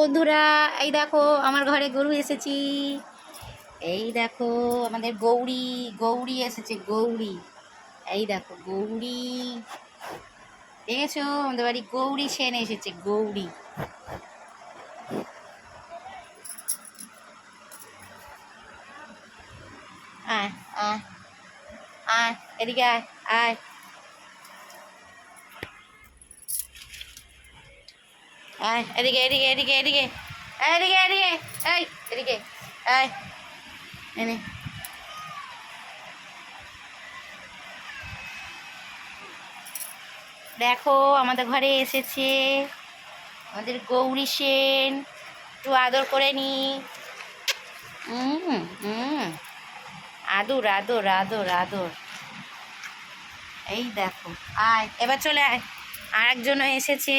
বন্ধুরা, এই দেখো আমার ঘরে গরু এসেছি। এই দেখো আমাদের গৌরী গৌরী এসেছে, গৌরী। এই দেখো গৌরী। দেখেছ? আমাদের বাড়ি গৌরী সেন এসেছে, গৌরী। আয় আয় আয়, এদিকে আয় আয়। আয় এদিকে এদিকে এদিকে এদিকে। এই, এদিকে এদিকে। এই এদিকে। আয় এনে। দেখো আমাদের ঘরে এসেছে আমাদের গৌরী সেন। একটু আদর করে নি। আদর আদর আদর আদর। এই দেখো আয় এবার চলে আয়। আর একজনও এসেছে।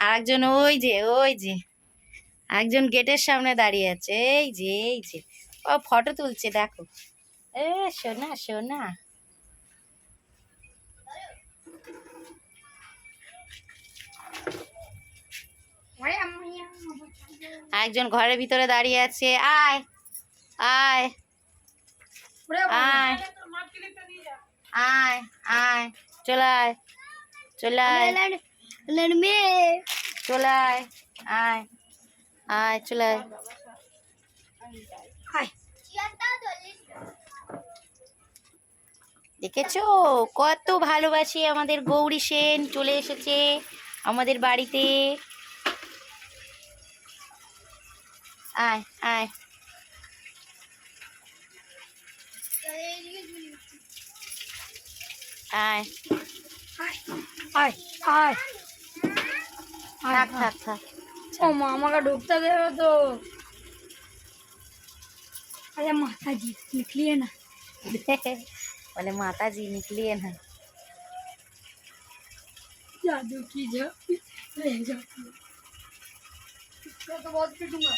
আর একজন ওই যে ওই যে। একজন গেটের সামনে দাঁড়িয়ে আছে। এই যে এই যে। ও ফটো তুলছে দেখো। এ সোনা সোনা। একজন ঘরের ভিতরে দাঁড়িয়ে আছে। আয় আয়। আয়। আয় আয়। চলে আয় চলে আয়। চলে আয় আয় আয় চলে আয় দেখেছ? কত ভালোবাসি আমাদের গৌরী সেন চলে এসেছে আমাদের বাড়িতে। আয় আয়। আয়। আয় আয় থাক থাক থাক ও মা আমাকে ঢুকতে দেবে তো আরে মাতাজি লিখলিয়ে না बोले माता जी निकली है ना जादू की जो ले जाती है इसको तो बहुत पिटूंगा